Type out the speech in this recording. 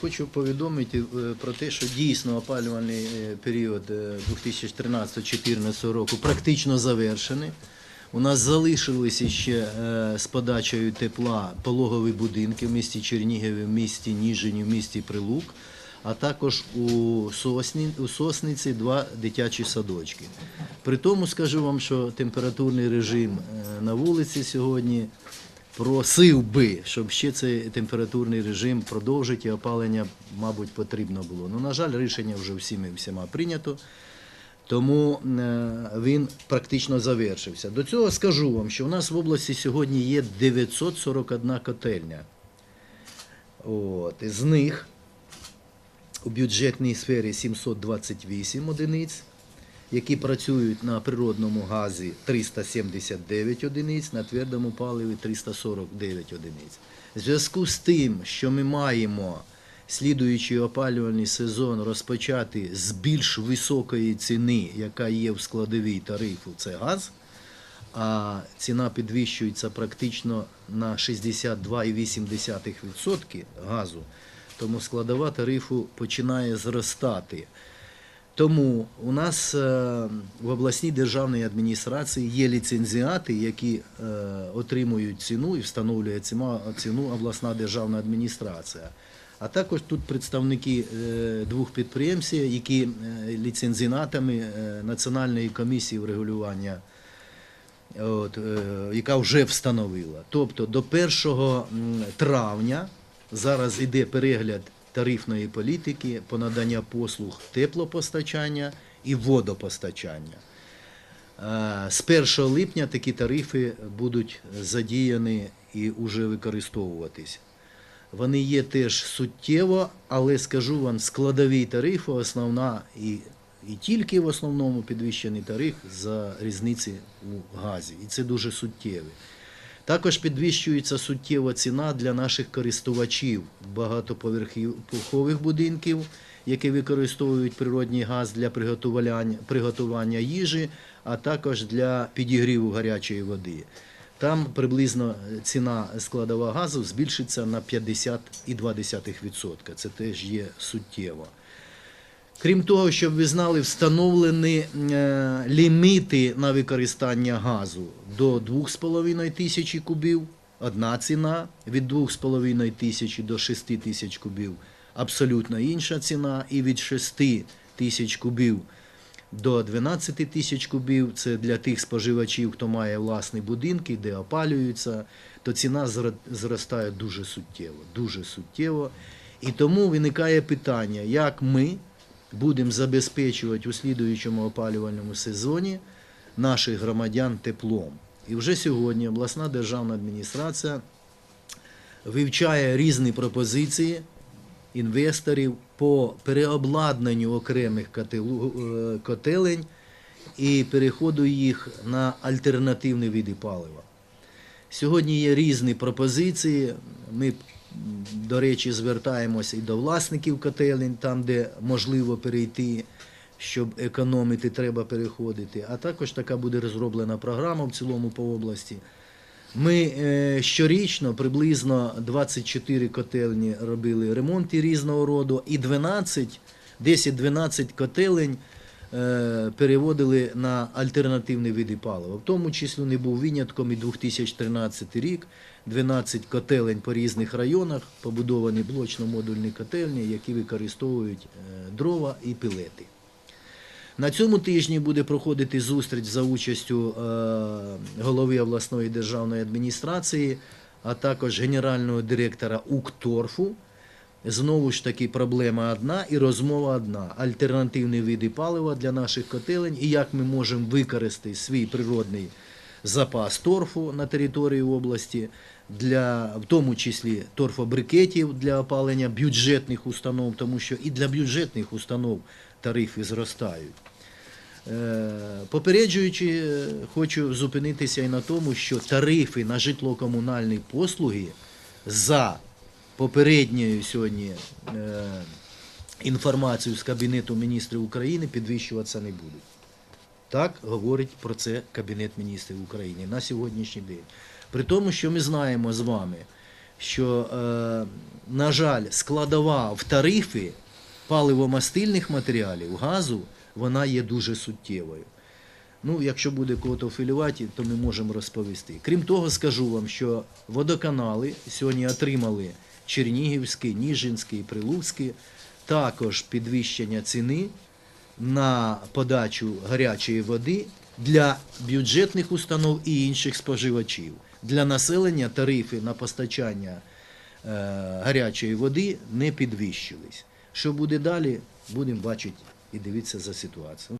Хочу повідомити е, про те, що дійсно опалювальний е, період е, 2013-2014 року практично завершений. У нас залишилися ще е, з подачею тепла пологові будинки в місті Чернігові, в місті Ніжині, в місті Прилук, а також у, Сосні, у Сосниці два дитячі садочки. При тому скажу вам, що температурний режим е, на вулиці сьогодні просив би, щоб ще цей температурний режим продовжити, і опалення, мабуть, потрібно було. Ну, на жаль, рішення вже всіми всіма прийнято, тому е, він практично завершився. До цього скажу вам, що у нас в області сьогодні є 941 котельня. От, з них у бюджетній сфері 728 одиниць, які працюють на природному газі 379 одиниць, на твердому паливі 349 одиниць. В зв'язку з тим, що ми маємо слідуючий опалювальний сезон розпочати з більш високої ціни, яка є в складовій тарифу, це газ, а ціна підвищується практично на 62,8% газу, тому складова тарифу починає зростати. Тому у нас е, в обласній державній адміністрації є ліцензіати, які е, отримують ціну і встановлює ціну обласна державна адміністрація. А також тут представники е, двох підприємців, які ліцензіатами е, Національної комісії врегулювання яка вже встановила. Тобто до 1 травня зараз йде перегляд тарифної політики по надання послуг теплопостачання і водопостачання. Е, З 1 липня такі тарифи будуть задіяні і вже використовуватись. Вони є теж суттєво, але скажу вам, складові тарифи основна і, і тільки в основному підвищений тариф за різниці у газі. І це дуже суттєве. Також підвищується суттєва ціна для наших користувачів багатоповерхових будинків, які використовують природний газ для приготування, приготування їжі, а також для підігріву гарячої води. Там приблизно ціна складова газу збільшиться на 50,2%. Це теж є суттєво. Крім того, щоб ви знали, встановлені е, ліміти на використання газу до 2,5 тисячі кубів. Одна ціна від 2,5 тисячі до 6 тисяч кубів. Абсолютно інша ціна. І від 6 тисяч кубів до 12 тисяч кубів. Це для тих споживачів, хто має власні будинки, де опалюються, то ціна зростає дуже суттєво. Дуже суттєво. І тому виникає питання, як ми будемо забезпечувати у слідуючому опалювальному сезоні наших громадян теплом. І вже сьогодні обласна державна адміністрація вивчає різні пропозиції інвесторів по переобладнанню окремих е, котелень і переходу їх на альтернативні види палива. Сьогодні є різні пропозиції. Ми, до речі, звертаємося і до власників котелень, там, де можливо перейти, щоб економити, треба переходити. А також така буде розроблена програма в цілому по області. Ми е, щорічно приблизно 24 котельні робили ремонти різного роду, і 12, 10-12 котелень переводили на альтернативні види палива. В тому числі не був винятком і 2013 рік. 12 котелень по різних районах, побудовані блочно-модульні котельні, які використовують е, дрова і пілети. На цьому тижні буде проходити зустріч за участю е, голови обласної державної адміністрації, а також генерального директора УКТОРФу. Знову ж таки, проблема одна і розмова одна: альтернативні види палива для наших котелень і як ми можемо використати свій природний запас торфу на території області, для, в тому числі торфобрикетів для опалення бюджетних установ, тому що і для бюджетних установ тарифи зростають. Е, Попереджуючи, хочу зупинитися і на тому, що тарифи на житлово-комунальні послуги за попередньою сьогодні е, інформацією з Кабінету міністрів України підвищуватися не будуть. Так говорить про це Кабінет міністрів України на сьогоднішній день. При тому, що ми знаємо з вами, що, е, на жаль, складова в тарифи паливомастильних матеріалів, газу, вона є дуже суттєвою. Ну, якщо буде кого-то афілювати, то ми можемо розповісти. Крім того, скажу вам, що водоканали сьогодні отримали Чернігівський, Ніжинський, Прилуцький, також підвищення ціни на подачу гарячої води для бюджетних установ і інших споживачів. Для населення тарифи на постачання е, гарячої води не підвищились. Що буде далі, будемо бачити і дивитися за ситуацією.